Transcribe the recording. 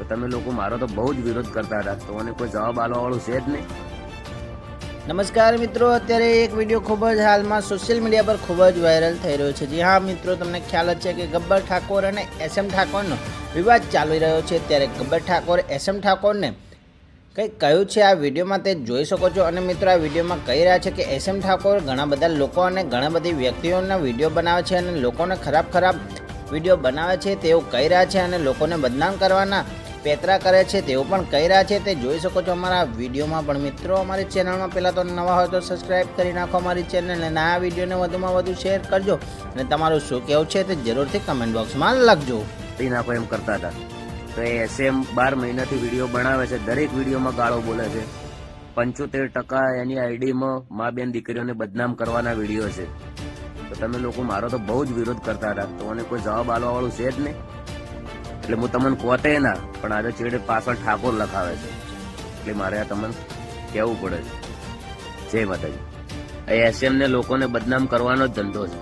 તો તમે લોકો મારો તો બહુ જ વિરોધ કરતા હતા. તો મને કોઈ જવાબ આલવા વાળું છે જ નહીં. નમસ્કાર મિત્રો, અત્યારે એક વીડિયો ખૂબ જ હાલમાં સોશિયલ મીડિયા પર ખૂબ જ વાયરલ થઈ રહ્યો છે. જી હા મિત્રો, તમને ખ્યાલ જ છે કે ગબ્બર ઠાકોર અને એસ એમ ઠાકોરનો વિવાદ ચાલી રહ્યો છે. ત્યારે ગબ્બર ઠાકોર, એસ એમ ઠાકોરને કંઈક કહ્યું છે. આ વિડીયોમાં તે જોઈ શકો છો. અને મિત્રો, આ વિડીયોમાં કહી રહ્યા છે કે એસ એમ ઠાકોર ઘણા બધા લોકો અને ઘણા બધી વ્યક્તિઓના વીડિયો બનાવે છે અને લોકોને ખરાબ ખરાબ વીડિયો બનાવે છે. તેઓ કહી રહ્યા છે અને લોકોને બદનામ કરવાના પેતરા કરે છે તેઓ પણ કહી રહ્યા છે, તે જોઈ શકો છો અમારા વિડીયોમાં. પણ મિત્રો, અમારી ચેનલમાં પહેલાં તો નવા હોય તો સબસ્ક્રાઈબ કરી નાખો, અમારી ચેનલ અને આ વિડીયોને વધુમાં વધુ શેર કરજો. અને તમારું શું કહેવું છે તે જરૂરથી કમેન્ટ બોક્સમાં લખજો. કરી નાખો એમ કરતા હતા. તો એ સેમ બાર મહિનાથી વીડિયો બનાવે છે, દરેક વિડીયોમાં ગાળો બોલે છે. પંચોતેર ટકા એની આઈડીમાં મા બેન દીકરીઓને બદનામ કરવાના વીડિયો છે. તો તમે લોકો, મારો તો બહુ જ વિરોધ કરતા હતા. તો મને કોઈ જવાબ આલવા વાળું છે જ નહીં. એટલે હું તમને કોતે ના, પણ આજે છેડે પાછળ ઠાકોર લખાવે છે. એટલે મારે આ તમને કહેવું પડે છે. જય માતાજી. એસએમ ને લોકોને બદનામ કરવાનો જ ધંધો છે.